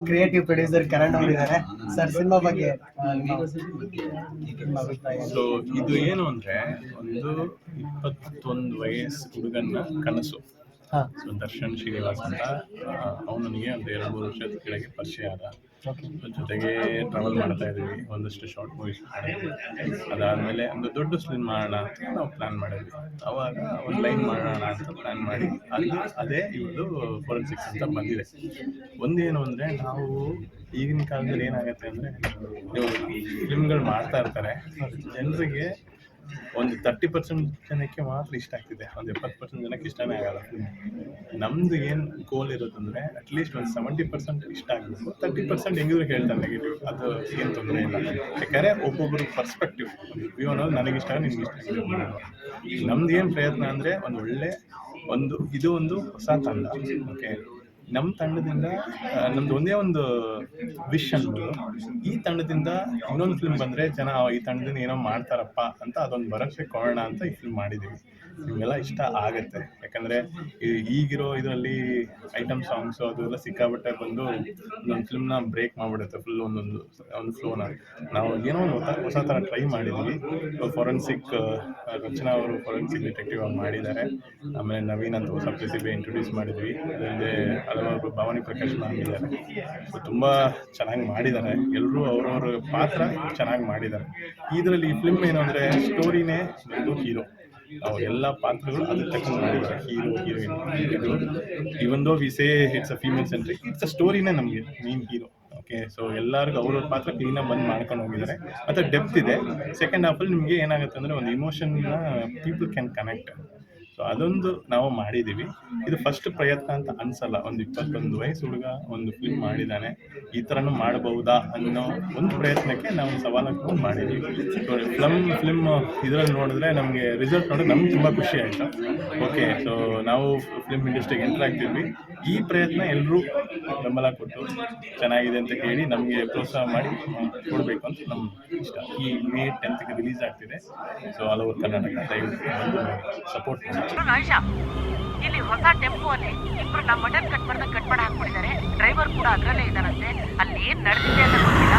Creative producer Karan ಅವರು ಇದ್ದಾರೆ sir cinema ಬಗ್ಗೆ? ಸೊ ಇದು ಏನು ಅಂದ್ರೆ ಒಂದು ಇಪ್ಪತ್ತೊಂದು ವಯಸ್ಸು ಹುಡುಗನ ಕನಸು ಸೊ ದರ್ಶನ್ ಶ್ರೀನಿವಾಸ್ ಅಂತ ಅವನು ನನಗೆ ಒಂದು ಎರಡು ಮೂರು ವರ್ಷದ ಕೆಳಗೆ ಪರಿಚಯ ಆದ. ಜೊತೆಗೆ ಟ್ರಾವೆಲ್ ಮಾಡ್ತಾ ಇದ್ವಿ ಒಂದಷ್ಟು ಶಾರ್ಟ್ ಮೂವೀಸ್ ಮಾಡಿದ್ವಿ. ಅದಾದಮೇಲೆ ಒಂದು ದೊಡ್ಡ ಸ್ಕ್ರೀನ್ ಮಾಡೋಣ ಅಂತ ನಾವು ಪ್ಲ್ಯಾನ್ ಮಾಡಿದ್ವಿ. ಅವಾಗ ಒಂದು ಲೈನ್ ಮಾಡೋಣ ಅಂತ ಪ್ಲ್ಯಾನ್ ಮಾಡಿ ಅಲ್ಲಿ ಅದೇ ಇವತ್ತು ಫೋರೆನ್ಸಿಕ್ಸ್ ಅಂತ ಬಂದಿದೆ. ಒಂದೇನು ಅಂದರೆ ನಾವು ಈಗಿನ ಕಾಲದಲ್ಲಿ ಏನಾಗುತ್ತೆ ಅಂದರೆ ನೀವು ಫಿಲ್ಮ್ಗಳು ಮಾಡ್ತಾ ಇರ್ತಾರೆ. ಜನರಿಗೆ ಒಂದು ತರ್ಟಿ ಪರ್ಸೆಂಟ್ ಜನಕ್ಕೆ ಮಾತ್ರ ಇಷ್ಟ ಆಗ್ತಿದೆ. ಒಂದು ಎಪ್ಪತ್ತು ಪರ್ಸೆಂಟ್ ಜನಕ್ಕೆ ಇಷ್ಟನೇ ಆಗಲ್ಲ. ನಮ್ದು ಏನು ಗೋಲ್ ಇರೋದಂದ್ರೆ ಅಟ್ಲೀಸ್ಟ್ ಒಂದು ಸೆವೆಂಟಿ ಪರ್ಸೆಂಟ್ ಇಷ್ಟ ಆಗಬೇಕು. ತರ್ಟಿ ಪರ್ಸೆಂಟ್ ಹೆಂಗಿದ್ರು ಹೇಳ್ತಾರೆ ನೆಗೆಟಿವ್ ಅದು ಏನು ತೊಂದರೆ ಇಲ್ಲ. ಯಾಕಂದರೆ ಒಬ್ಬೊಬ್ಬರು ಪರ್ಸ್ಪೆಕ್ಟಿವ್ ವ್ಯೂ ಅನ್ನೋದು ನನಗೆ ಇಷ್ಟ, ನಿಮ್ಗೆ ಇಷ್ಟ ನಮ್ದು ಏನು ಪ್ರಯತ್ನ ಅಂದರೆ, ಒಂದು ಒಳ್ಳೆ, ಒಂದು, ಇದು ಒಂದು ಹೊಸ ತಂಡ. ಓಕೆ ನಮ್ಮ ತಂಡದಿಂದ ನಮ್ದು ಒಂದೇ ಒಂದು ವಿಶ್ ಅನ್ಬೋದು ಈ ತಂಡದಿಂದ ಇನ್ನೊಂದು ಫಿಲ್ಮ್ ಬಂದರೆ ಜನ ಈ ತಂಡದಿಂದ ಏನೋ ಮಾಡ್ತಾರಪ್ಪ ಅಂತ ಅದೊಂದು ಭರವಸೆ ಕೊಡೋಣ ಅಂತ ಈ ಫಿಲ್ಮ್ ಮಾಡಿದ್ದೀವಿ ನಿಮಗೆಲ್ಲ ಇಷ್ಟ ಆಗುತ್ತೆ. ಯಾಕಂದರೆ ಈಗಿರೋ ಇದರಲ್ಲಿ ಐಟಮ್ ಸಾಂಗ್ಸು ಅದೆಲ್ಲ ಸಿಕ್ಕಾಬಟ್ಟೆ ಬಂದು ಒಂದೊಂದು ಫಿಲ್ಮ್ನ ಬ್ರೇಕ್ ಮಾಡ್ಬಿಡುತ್ತೆ ಫುಲ್ ಒಂದೊಂದು, ಒಂದು ಫ್ಲೋನ ನಾವು ಏನೋ ಒಂದು ಹೊಸ ಹೊಸ ಥರ ಟ್ರೈ ಮಾಡಿದ್ವಿ. ಫೊರೆನ್ಸಿಕ್ ರಚನಾ ಅವರು ಫೊರೆನ್ಸಿಕ್ ಡಿಟೆಕ್ಟಿವ್ ಆಗಿ ಮಾಡಿದ್ದಾರೆ. ಆಮೇಲೆ ನವೀನ್ ಅಂತ ಹೊಸ ಪ್ರತಿಭೆ ಇಂಟ್ರೊಡ್ಯೂಸ್ ಮಾಡಿದ್ವಿ. ಅದಲ್ಲದೆ ಹಲವಾರು ಭವಾನಿ ಪ್ರಕಾಶ್ ಮಾಡಿದ್ದಾರೆ ತುಂಬ ಚೆನ್ನಾಗಿ ಮಾಡಿದ್ದಾರೆ. ಎಲ್ಲರೂ ಅವರವರ ಪಾತ್ರ ಚೆನ್ನಾಗಿ ಮಾಡಿದ್ದಾರೆ. ಇದರಲ್ಲಿ ಈ ಫಿಲ್ಮ್ ಏನು ಅಂದರೆ ಸ್ಟೋರಿನೇ ಒಂದು ಹೀರೋ ನಾವು ಎಲ್ಲ ಪಾತ್ರಗಳು ಅದಕ್ಕೆ ತಕ್ಕಂಗೆ ಮಾಡಿದ್ದಾರೆ. ಹೀರೋ ಹೀರೋಯಿನ್ ಇದು even though we say it's a female centric it's a ಸ್ಟೋರಿನೇ ನಮಗೆ ಮೇನ್ ಹೀರೋ ಓಕೆ ಸೊ ಎಲ್ಲರಿಗೂ ಅವ್ರವ್ರ ಪಾತ್ರ ಕ್ಲೀನಾಗಿ ಬಂದು ಮಾಡ್ಕೊಂಡು ಹೋಗಿದ್ದಾರೆ. ಮತ್ತು ಡೆಪ್ತ್ ಇದೆ. ಸೆಕೆಂಡ್ ಹಾಫಲ್ಲಿ ನಿಮಗೆ ಏನಾಗುತ್ತೆ ಅಂದರೆ ಒಂದು ಇಮೋಷನ್ನ ಪೀಪಲ್ ಕ್ಯಾನ್ ಕನೆಕ್ಟ್ ಸೊ ಅದೊಂದು ನಾವು ಮಾಡಿದ್ದೀವಿ ಇದು ಫಸ್ಟ್ ಪ್ರಯತ್ನ ಅಂತ ಅನ್ಸಲ್ಲ. ಒಂದು ಇಪ್ಪತ್ತೊಂದು ವಯಸ್ಸು ಹುಡುಗ ಒಂದು ಫಿಲ್ಮ್ ಮಾಡಿದ್ದಾನೆ ಈ ಥರನೂ ಮಾಡಬಹುದಾ ಅನ್ನೋ ಒಂದು ಪ್ರಯತ್ನಕ್ಕೆ ನಾವು ಸವಾಲನ್ನು ಮಾಡಿದ್ದೀವಿ ಫಿಲಮ್ ಫಿಲ್ಮ್ ಇದರಲ್ಲಿ ನೋಡಿದ್ರೆ ನಮಗೆ ರಿಸಲ್ಟ್ ನೋಡಿದ್ರೆ ನಮ್ಗೆ ತುಂಬ ಖುಷಿ ಆಯಿತು. ಓಕೆ ಸೊ ನಾವು ಫಿಲ್ಮ್ ಇಂಡಸ್ಟ್ರಿಗೆ ಎಂಟರ್ ಆಗ್ತಿದ್ವಿ. ಈ ಪ್ರಯತ್ನ ಎಲ್ಲರೂ ಬೆಂಬಲ ಕೊಟ್ಟು ಚೆನ್ನಾಗಿದೆ ಅಂತ ಕೇಳಿ ನಮಗೆ ಪ್ರೋತ್ಸಾಹ ಮಾಡಿ ಕೊಡಬೇಕು ಅಂತ ನಮ್ಮ ಇಷ್ಟ. ಈ ಮೇ ಟೆಂತ್ಗೆ ರಿಲೀಸ್ ಆಗ್ತಿದೆ. ಸೊ ಆಲ್ ಓವರ್ ಕರ್ನಾಟಕ ದಯವಿಟ್ಟು ಸಪೋರ್ಟ್ ಇಲ್ಲಿ ಹೊಸ ಟೆಂಪೋ ಅಲ್ಲಿ ಇಬ್ರು ನಮ್ಮ ಮಟನ್ ಕಟ್ ಮಾಡಿದ ಕಟ್ ಮಾಡಿ ಹಾಕೊಂಡಿದ್ದಾರೆ ಡ್ರೈವರ್ ಕೂಡ ಅದರಲ್ಲೇ ಇದ್ದಾರಂತೆ. ಅಲ್ಲಿ ಏನು ನಡೆದಿದೆ ಅಂತ ಗೊತ್ತಿಲ್ಲ.